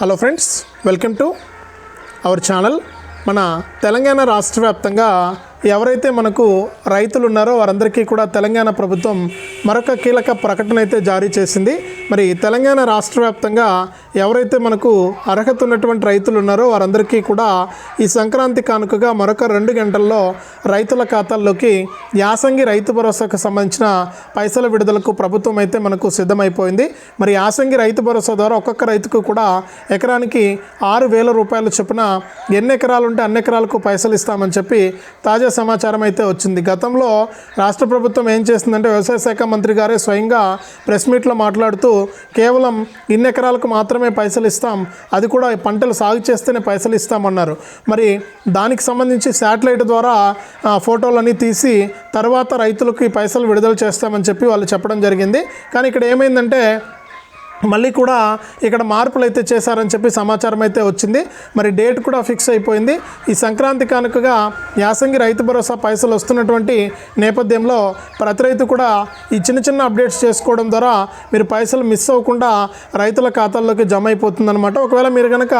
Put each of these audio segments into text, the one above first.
Hello friends welcome to our channel మన తెలంగాణ రాష్ట్ర వ్యాప్తంగా ఎవరైతే మనకు రైతులు ఉన్నారో వారందరికీ కూడా తెలంగాణ ప్రభుత్వం మరొక కీలక ప్రకటన అయితే జారీ చేసింది. మరి తెలంగాణ రాష్ట్ర వ్యాప్తంగా ఎవరైతే మనకు అర్హత ఉన్నటువంటి రైతులు ఉన్నారో వారందరికీ కూడా ఈ సంక్రాంతి కానుకగా మరొక రెండు గంటల్లో రైతుల ఖాతాల్లోకి యాసంగి రైతు భరోసాకు సంబంధించిన పైసల విడుదలకు ప్రభుత్వం అయితే మనకు సిద్ధమైపోయింది. మరి యాసంగి రైతు భరోసా ద్వారా ఒక్కొక్క రైతుకు కూడా ఎకరానికి ఆరు వేల రూపాయల చొప్పున ఎన్ని ఎకరాలు ఉంటే అన్ని ఎకరాలకు పైసలు ఇస్తామని చెప్పి తాజా సమాచారం అయితే వచ్చింది. గతంలో రాష్ట్ర ప్రభుత్వం ఏం చేస్తుందంటే వ్యవసాయ శాఖ మంత్రి గారే స్వయంగా ప్రెస్ మీట్లో మాట్లాడుతూ కేవలం ఇన్ని ఎకరాలకు మాత్రమే పైసలు ఇస్తాం. అది కూడా పంటలు సాగు చేస్తేనే పైసలు ఇస్తామన్నారు. మరి దానికి సంబంధించి శాటిలైట్ ద్వారా ఫోటోలన్నీ తీసి తర్వాత రైతులకు ఈ పైసలు విడుదల చేస్తామని చెప్పి వాళ్ళు చెప్పడం జరిగింది. కానీ ఇక్కడ ఏమైందంటే మళ్ళీ కూడా ఇక్కడ మార్పులు అయితే చేశారని చెప్పి సమాచారం అయితే వచ్చింది. మరి డేట్ కూడా ఫిక్స్ అయిపోయింది. ఈ సంక్రాంతి కానుకగా యాసంగి రైతు భరోసా పైసలు వస్తున్నటువంటి నేపథ్యంలో ప్రతి రైతు కూడా ఈ చిన్న చిన్న అప్డేట్స్ చేసుకోవడం ద్వారా మీరు పైసలు మిస్ అవ్వకుండా రైతుల ఖాతాల్లోకి జమ అయిపోతుందన్నమాట. ఒకవేళ మీరు కనుక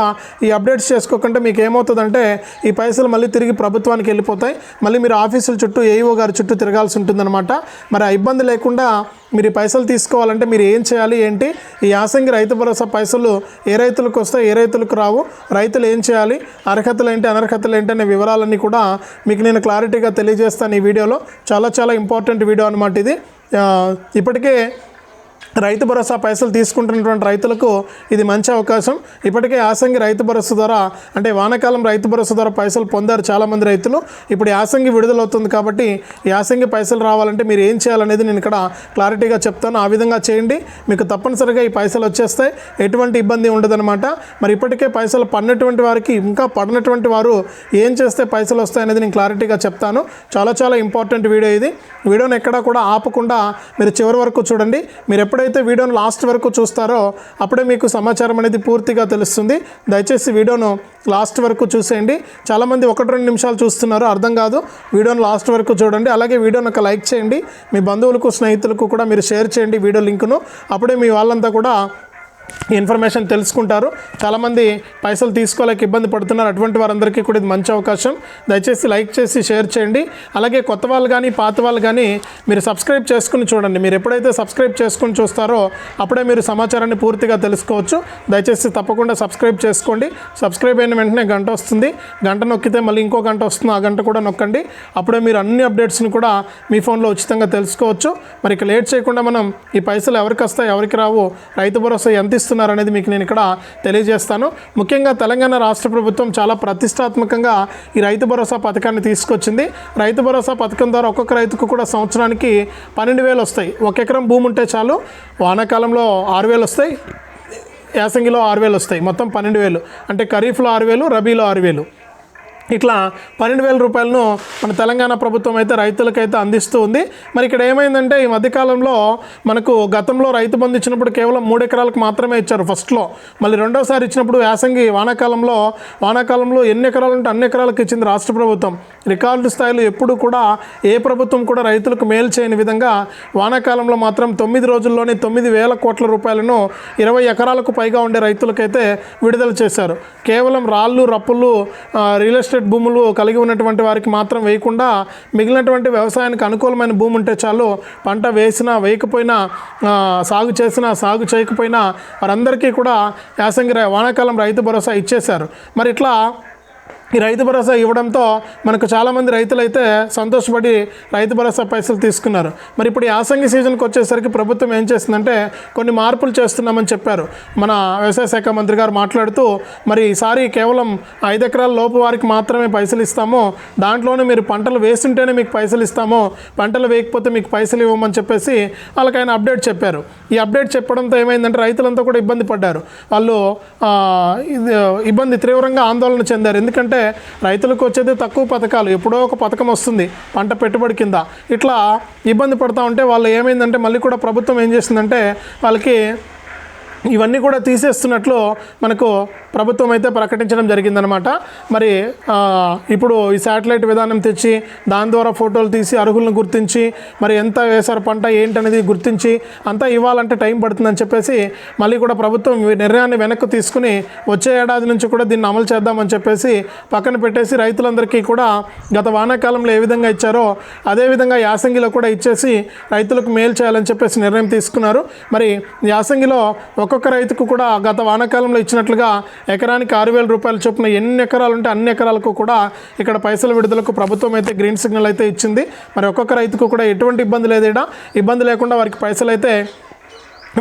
ఈ అప్డేట్స్ చేసుకోకుంటే మీకు ఏమవుతుందంటే ఈ పైసలు మళ్ళీ తిరిగి ప్రభుత్వానికి వెళ్ళిపోతాయి. మళ్ళీ మీరు ఆఫీసుల చుట్టూ ఏఈఓ గారి చుట్టూ తిరగాల్సి ఉంటుందన్నమాట. మరి ఆ ఇబ్బంది లేకుండా మీరు ఈ పైసలు తీసుకోవాలంటే మీరు ఏం చేయాలి? ఏంటి? ఈ యాసంగి రైతు భరోసా పైసలు ఏ రైతులకు వస్తాయి? ఏ రైతులకు రావు? రైతులు ఏం చేయాలి? అర్హతలు ఏంటి? అనర్హతలు ఏంటి? అనే వివరాలన్నీ కూడా మీకు నేను క్లారిటీగా తెలియజేస్తాను ఈ వీడియోలో. చాలా చాలా ఇంపార్టెంట్ వీడియో అనమాట ఇది. ఇప్పటికే రైతు భరోసా పైసలు తీసుకుంటున్నటువంటి రైతులకు ఇది మంచి అవకాశం. ఇప్పటికే యాసంగి రైతు భరోసా ద్వారా అంటే వానాకాలం రైతు భరోసా ద్వారా పైసలు పొందారు చాలామంది రైతులు. ఇప్పుడు యాసంగి విడుదలవుతుంది కాబట్టి యాసంగి పైసలు రావాలంటే మీరు ఏం చేయాలనేది నేను ఇక్కడ క్లారిటీగా చెప్తాను. ఆ విధంగా చేయండి. మీకు తప్పనిసరిగా ఈ పైసలు వచ్చేస్తాయి. ఎటువంటి ఇబ్బంది ఉండదన్నమాట. మరి ఇప్పటికే పైసలు పడినటువంటి వారికి ఇంకా పడినటువంటి వారు ఏం చేస్తే పైసలు వస్తాయనేది నేను క్లారిటీగా చెప్తాను. చాలా చాలా ఇంపార్టెంట్ వీడియో ఇది. వీడియోని ఎక్కడా కూడా ఆపకుండా మీరు చివరి వరకు చూడండి. మీరు ఎప్పుడు ఎప్పుడైతే వీడియోని లాస్ట్ వరకు చూస్తారో అప్పుడే మీకు సమాచారం అనేది పూర్తిగా తెలుస్తుంది. దయచేసి వీడియోను లాస్ట్ వరకు చూసేయండి. చాలామంది ఒకటి రెండు నిమిషాలు చూస్తున్నారు అర్థం కాదు. వీడియోను లాస్ట్ వరకు చూడండి. అలాగే వీడియోను ఒక లైక్ చేయండి. మీ బంధువులకు స్నేహితులకు కూడా మీరు షేర్ చేయండి వీడియో లింకును. అప్పుడే మీ వాళ్ళంతా కూడా ఇన్ఫర్మేషన్ తెలుసుకుంటారు. చాలామంది పైసలు తీసుకోలేక ఇబ్బంది పడుతున్నారు. అటువంటి వారందరికీ కూడా ఇది మంచి అవకాశం. దయచేసి లైక్ చేసి షేర్ చేయండి. అలాగే కొత్త వాళ్ళు కానీ పాత వాళ్ళు కానీ మీరు సబ్స్క్రైబ్ చేసుకుని చూడండి. మీరు ఎప్పుడైతే సబ్స్క్రైబ్ చేసుకుని చూస్తారో అప్పుడే మీరు సమాచారాన్ని పూర్తిగా తెలుసుకోవచ్చు. దయచేసి తప్పకుండా సబ్స్క్రైబ్ చేసుకోండి. సబ్స్క్రైబ్ అయిన వెంటనే గంట వస్తుంది. గంట నొక్కితే మళ్ళీ ఇంకో గంట వస్తుంది. ఆ గంట కూడా నొక్కండి. అప్పుడే మీరు అన్ని అప్డేట్స్ని కూడా మీ ఫోన్లో ఉచితంగా తెలుసుకోవచ్చు. మరి ఇక లేట్ చేయకుండా మనం ఈ పైసలు ఎవరికి వస్తాయి ఎవరికి రావు రైతు భరోసా ఎంత ఇస్తున్నారు అనేది మీకు నేను ఇక్కడ తెలియజేస్తాను. ముఖ్యంగా తెలంగాణ రాష్ట్ర ప్రభుత్వం చాలా ప్రతిష్టాత్మకంగా ఈ రైతు భరోసా పథకాన్ని తీసుకొచ్చింది. రైతు భరోసా పథకం ద్వారా ఒక్కొక్క రైతుకు కూడా సంవత్సరానికి పన్నెండు వేలు వస్తాయి. ఒక ఎకరం భూమి ఉంటే చాలు వానాకాలంలో ఆరు వేలు వస్తాయి. యాసంగిలో ఆరు వేలు వస్తాయి. మొత్తం పన్నెండు వేలు. అంటే ఖరీఫ్లో ఆరు వేలు రబీలో ఆరు వేలు. ఇట్లా పన్నెండు వేల రూపాయలను మన తెలంగాణ ప్రభుత్వం అయితే రైతులకైతే అందిస్తూ ఉంది. మరి ఇక్కడ ఏమైందంటే ఈ మధ్యకాలంలో మనకు గతంలో రైతు బంధు ఇచ్చినప్పుడు కేవలం మూడు ఎకరాలకు మాత్రమే ఇచ్చారు ఫస్ట్లో. మళ్ళీ రెండోసారి ఇచ్చినప్పుడు యాసంగి వానాకాలంలో వానాకాలంలో ఎన్ని ఎకరాలు ఉంటే అన్ని ఎకరాలకు ఇచ్చింది రాష్ట్ర ప్రభుత్వం. రికార్డు స్థాయిలో ఎప్పుడు కూడా ఏ ప్రభుత్వం కూడా రైతులకు మేలు చేయని విధంగా వానాకాలంలో మాత్రం తొమ్మిది రోజుల్లోనే తొమ్మిది వేల కోట్ల రూపాయలను ఇరవై ఎకరాలకు పైగా ఉండే రైతులకైతే విడుదల చేశారు. కేవలం రాళ్ళు రప్పులు రియల్ ఎస్టేట్ భూములు కలిగి ఉన్నటువంటి వారికి మాత్రం వేయకుండా మిగిలినటువంటి వ్యవసాయానికి అనుకూలమైన భూమి ఉంటే చాలు పంట వేసినా వేయకపోయినా సాగు చేసినా సాగు చేయకపోయినా వారందరికీ కూడా యాసంగి వానాకాలం రైతు భరోసా ఇచ్చేశారు. మరి ఇట్లా ఈ రైతు భరోసా ఇవ్వడంతో మనకు చాలామంది రైతులైతే సంతోషపడి రైతు భరోసా పైసలు తీసుకున్నారు. మరి ఇప్పుడు యాసంగి సీజన్కి వచ్చేసరికి ప్రభుత్వం ఏం చేస్తుందంటే కొన్ని మార్పులు చేస్తున్నామని చెప్పారు. మన వ్యవసాయ శాఖ మంత్రి గారు మాట్లాడుతూ మరి ఈసారి కేవలం ఐదు ఎకరాల లోపు వారికి మాత్రమే పైసలు ఇస్తాము. దాంట్లోనే మీరు పంటలు వేస్తుంటేనే మీకు పైసలు ఇస్తాము. పంటలు వేయకపోతే మీకు పైసలు ఇవ్వమని చెప్పేసి వాళ్ళకి ఆయన అప్డేట్ చెప్పారు. ఈ అప్డేట్ చెప్పడంతో ఏమైందంటే రైతులంతా కూడా ఇబ్బంది పడ్డారు. వాళ్ళు ఇది ఇబ్బంది తీవ్రంగా ఆందోళన చెందారు. ఎందుకంటే రైతులకు వచ్చేది తక్కువ పథకాలు. ఎప్పుడో ఒక పథకం వస్తుంది పంట పెట్టుబడి కింద. ఇట్లా ఇబ్బంది పడతా ఉంటే వాళ్ళు ఏమైందంటే మళ్ళీ కూడా ప్రభుత్వం ఏం చేసిందంటే వాళ్ళకి ఇవన్నీ కూడా తీసేస్తున్నట్లు మనకు ప్రభుత్వం అయితే ప్రకటించడం జరిగిందనమాట. మరి ఇప్పుడు ఈ శాటిలైట్ విధానం తెచ్చి దాని ద్వారా ఫోటోలు తీసి అర్హులను గుర్తించి మరి ఎంత వేశారు పంట ఏంటనేది గుర్తించి అంతా ఇవ్వాలంటే టైం పడుతుందని చెప్పేసి మళ్ళీ కూడా ప్రభుత్వం నిర్ణయాన్ని వెనక్కి తీసుకుని వచ్చే ఏడాది నుంచి కూడా దీన్ని అమలు చేద్దామని చెప్పేసి పక్కన పెట్టేసి రైతులందరికీ కూడా గత వానాకాలంలో ఏ విధంగా ఇచ్చారో అదేవిధంగా యాసంగిలో కూడా ఇచ్చేసి రైతులకు మేలు చేయాలని చెప్పేసి నిర్ణయం తీసుకున్నారు. మరి యాసంగిలో ఒక్కొక్క రైతుకు కూడా గత వానాకాలంలో ఇచ్చినట్లుగా ఎకరానికి ఆరు వేల రూపాయల చొప్పున ఎన్ని ఎకరాలు ఉంటే అన్ని ఎకరాలకు కూడా ఇక్కడ పైసల విడుదలకు ప్రభుత్వం అయితే గ్రీన్ సిగ్నల్ అయితే ఇచ్చింది. మరి ఒక్కొక్క రైతుకు కూడా ఎటువంటి ఇబ్బంది లేదు ఈడ. ఇబ్బంది లేకుండా వారికి పైసలు అయితే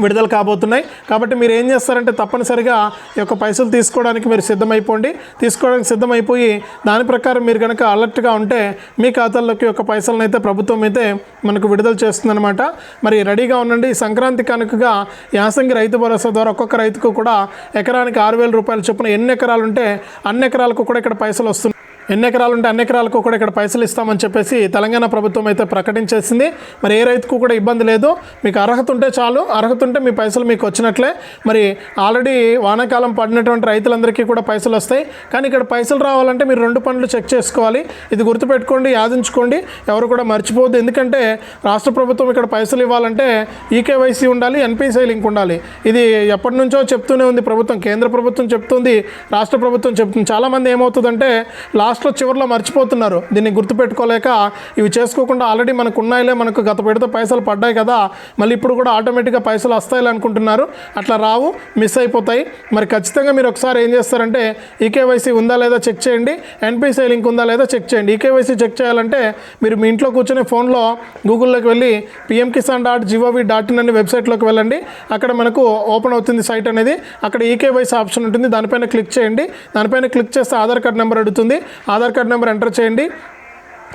విడుదల కాబోతున్నాయి. కాబట్టి మీరు ఏం చేస్తారంటే తప్పనిసరిగా ఈ యొక్క పైసలు తీసుకోవడానికి మీరు సిద్ధమైపోండి. తీసుకోవడానికి సిద్ధమైపోయి దాని ప్రకారం మీరు కనుక అలర్ట్గా ఉంటే మీ ఖాతాల్లోకి యొక్క పైసలను అయితే ప్రభుత్వం అయితే మనకు విడుదల చేస్తుందన్నమాట. మరి రెడీగా ఉండండి. ఈ సంక్రాంతి కనుకగా యాసంగి రైతు భరోసా ద్వారా ఒక్కొక్క రైతుకు కూడా ఎకరానికి ఆరు వేల రూపాయల చొప్పున ఎన్ని ఎకరాలు ఉంటే అన్ని ఎకరాలకు కూడా ఇక్కడ పైసలు వస్తున్నాయి. ఎన్ని ఎకరాలు ఉంటే అన్ని ఎకరాలకు కూడా ఇక్కడ పైసలు ఇస్తామని చెప్పేసి తెలంగాణ ప్రభుత్వం అయితే ప్రకటించేసింది. మరి ఏ రైతుకు కూడా ఇబ్బంది లేదు. మీకు అర్హత ఉంటే చాలు. అర్హత ఉంటే మీ పైసలు మీకు వచ్చినట్లే. మరి ఆల్రెడీ వానాకాలం పడినటువంటి రైతులందరికీ కూడా పైసలు వస్తాయి. కానీ ఇక్కడ పైసలు రావాలంటే మీరు రెండు పనులు చెక్ చేసుకోవాలి. ఇది గుర్తుపెట్టుకోండి యాదించుకోండి. ఎవరు కూడా మర్చిపోవద్దు. ఎందుకంటే రాష్ట్ర ప్రభుత్వం ఇక్కడ పైసలు ఇవ్వాలంటే ఈకేవైసీ ఉండాలి ఎన్పిసిఐ లింక్ ఉండాలి. ఇది ఎప్పటి నుంచో చెప్తూనే ఉంది ప్రభుత్వం. కేంద్ర ప్రభుత్వం చెప్తుంది రాష్ట్ర ప్రభుత్వం చెప్తుంది. చాలామంది ఏమవుతుందంటే లాస్ట్ లాస్ట్లో చివరిలో మర్చిపోతున్నారు. దీన్ని గుర్తుపెట్టుకోలేక ఇవి చేసుకోకుండా ఆల్రెడీ మనకు ఉన్నాయిలే మనకు గత పెడితే పైసలు పడ్డాయి కదా మళ్ళీ ఇప్పుడు కూడా ఆటోమేటిక్గా పైసలు వస్తాయిలే అనుకుంటున్నారు. అట్లా రావు మిస్ అయిపోతాయి. మరి ఖచ్చితంగా మీరు ఒకసారి ఏం చేస్తారంటే ఈకేవైసీ ఉందా లేదా చెక్ చేయండి. ఎన్పిసిఐ లింక్ ఉందా లేదా చెక్ చేయండి. ఈకేవైసీ చెక్ చేయాలంటే మీరు మీ ఇంట్లో కూర్చొని ఫోన్లో గూగుల్లోకి వెళ్ళి PM Kisan dot G O V dot in అనే వెబ్సైట్లోకి వెళ్ళండి. అక్కడ మనకు ఓపెన్ అవుతుంది సైట్ అనేది. అక్కడ ఈకేవైసీ ఆప్షన్ ఉంటుంది. దానిపైన క్లిక్ చేయండి. దానిపైన క్లిక్ చేస్తే ఆధార్ కార్డ్ నెంబర్ అడుగుతుంది. ఆధార్ కార్డ్ నెంబర్ ఎంటర్ చేయండి.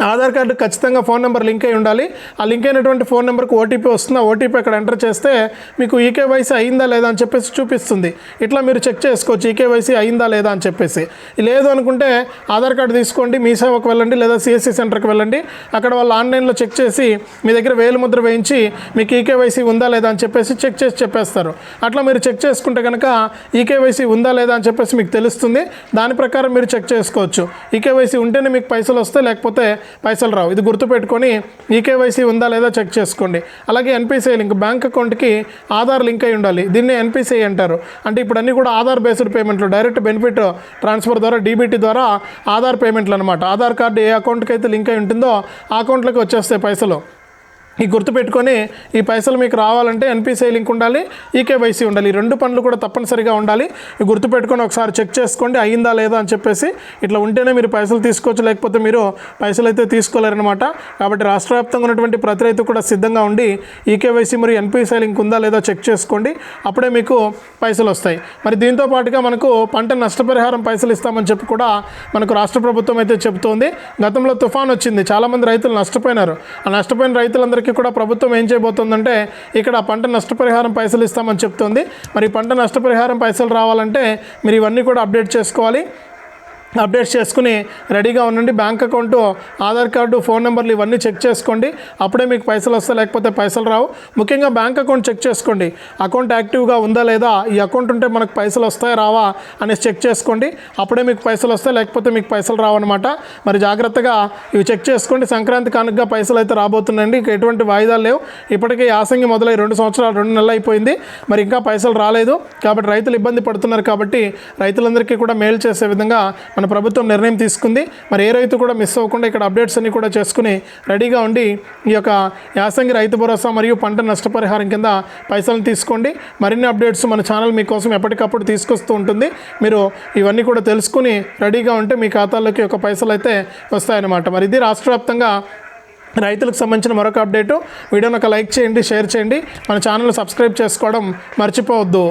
ఆధార్ కార్డు ఖచ్చితంగా ఫోన్ నెంబర్ లింక్ అయి ఉండాలి. ఆ లింక్ అయినటువంటి ఫోన్ నెంబర్కి ఓటీపీ వస్తుంది? ఆ ఓటీపీ అక్కడ ఎంటర్ చేస్తే మీకు ఈకేవైసీ అయిందా లేదా అని చెప్పేసి చూపిస్తుంది. ఇట్లా మీరు చెక్ చేసుకోవచ్చు ఈకేవైసీ అయిందా లేదా అని చెప్పేసి. లేదు అనుకుంటే ఆధార్ కార్డు తీసుకోండి మీ సేవకు వెళ్ళండి లేదా సిఎస్సి సెంటర్కి వెళ్ళండి. అక్కడ వాళ్ళు ఆన్లైన్లో చెక్ చేసి మీ దగ్గర వేలు ముద్ర వేయించి మీకు ఈకేవైసీ ఉందా లేదా అని చెప్పేసి చెక్ చేసి చెప్పేస్తారు. అట్లా మీరు చెక్ చేసుకుంటే కనుక ఈకేవైసీ ఉందా లేదా అని చెప్పేసి మీకు తెలుస్తుంది. దాని ప్రకారం మీరు చెక్ చేసుకోవచ్చు. ఈకేవైసీ ఉంటేనే మీకు పైసలు వస్తాయి లేకపోతే పైసలు రావు. ఇది గుర్తుపెట్టుకొని ఈకేవైసీ ఉందా లేదా చెక్ చేసుకోండి. అలాగే ఎన్పిసిఐ లింక్ బ్యాంక్ అకౌంట్కి ఆధార్ లింక్ అయి ఉండాలి. దీన్ని ఎన్పిసిఐ అంటారు. అంటే ఇప్పుడు అన్నీ కూడా ఆధార్ బేస్డ్ పేమెంట్లు డైరెక్ట్ బెనిఫిట్ ట్రాన్స్ఫర్ ద్వారా డీబీటీ ద్వారా ఆధార్ పేమెంట్లు అనమాట ఆధార్ కార్డు ఏ అకౌంట్కి అయితే లింక్ అయి ఉంటుందో ఆ అకౌంట్లోకి వచ్చేస్తాయి పైసలు. ఈ గుర్తుపెట్టుకొని ఈ పైసలు మీకు రావాలంటే ఎన్పిసిఐ లింక్ ఉండాలి ఈకేవైసీ ఉండాలి. ఈ రెండు పనులు కూడా తప్పనిసరిగా ఉండాలి. ఈ గుర్తుపెట్టుకొని ఒకసారి చెక్ చేసుకోండి అయిందా లేదా అని చెప్పేసి ఇట్లా ఉంటేనే మీరు పైసలు తీసుకోవచ్చు లేకపోతే మీరు పైసలు అయితే తీసుకోలేరనమాట కాబట్టి రాష్ట్ర వ్యాప్తంగా ఉన్నటువంటి ప్రతి రైతు కూడా సిద్ధంగా ఉండి ఈకేవైసీ మరియు ఎన్పిసిఐ లింక్ ఉందా లేదా చెక్ చేసుకోండి. అప్పుడే మీకు పైసలు వస్తాయి. మరి దీంతో పాటుగా మనకు పంట నష్టపరిహారం పైసలు ఇస్తామని చెప్పి కూడా మనకు రాష్ట్ర ప్రభుత్వం అయితే చెబుతోంది. గతంలో తుఫాన్ వచ్చింది. చాలామంది రైతులు నష్టపోయినారు. ఆ నష్టపోయిన రైతులందరికీ కూడా ప్రభుత్వం ఏం చేయబోతోందంటే ఇక్కడ పంట నష్టపరిహారం పైసలు ఇస్తామని చెప్తుంది. మరి పంట నష్టపరిహారం పైసలు రావాలంటే మీరు ఇవన్నీ కూడా అప్డేట్ చేసుకోవాలి. అప్డేట్ చేసుకుని రెడీగా ఉండండి. Bank account Aadhaar card phone నెంబర్లు ఇవన్నీ చెక్ చేసుకోండి. అప్పుడే మీకు పైసలు వస్తాయి లేకపోతే పైసలు రావు. ముఖ్యంగా బ్యాంక్ అకౌంట్ చెక్ చేసుకోండి. అకౌంట్ యాక్టివ్గా ఉందా లేదా ఈ అకౌంట్ ఉంటే మనకు పైసలు వస్తాయా రావా అనేసి చెక్ చేసుకోండి. అప్పుడే మీకు పైసలు వస్తాయి లేకపోతే మీకు పైసలు రావన్నమాట మరి జాగ్రత్తగా ఇవి చెక్ చేసుకోండి. సంక్రాంతి కానుకగా పైసలు అయితే రాబోతున్నాయండి. ఇక ఎటువంటి వాయిదాలు లేవు. ఇప్పటికే యాసంగి మొదలై రెండు సంవత్సరాలు రెండు నెలలు అయిపోయింది. మరి ఇంకా పైసలు రాలేదు. కాబట్టి రైతులు ఇబ్బంది పడుతున్నారు కాబట్టి రైతులందరికీ కూడా మేలు చేసే విధంగా మన ప్రభుత్వం నిర్ణయం తీసుకుంది. మరి ఏ రైతు కూడా మిస్ అవ్వకుండా ఇక్కడ అప్డేట్స్ అన్ని కూడా చేసుకుని రెడీగా ఉండి ఈ యొక్క యాసంగి రైతు భరోసా మరియు పంట నష్టపరిహారం కింద పైసలను తీసుకోండి. మరిన్ని అప్డేట్స్ మన ఛానల్ మీకోసం ఎప్పటికప్పుడు తీసుకొస్తూ ఉంటుంది. మీరు ఇవన్నీ కూడా తెలుసుకుని రెడీగా ఉంటే మీ ఖాతాల్లోకి ఒక పైసలు అయితే వస్తాయన్నమాట. మరి ఇది రాష్ట్ర వ్యాప్తంగా రైతులకు సంబంధించిన మరొక అప్డేటు. వీడియోని ఒక లైక్ చేయండి షేర్ చేయండి. మన ఛానల్ సబ్స్క్రైబ్ చేసుకోవడం మర్చిపోవద్దు.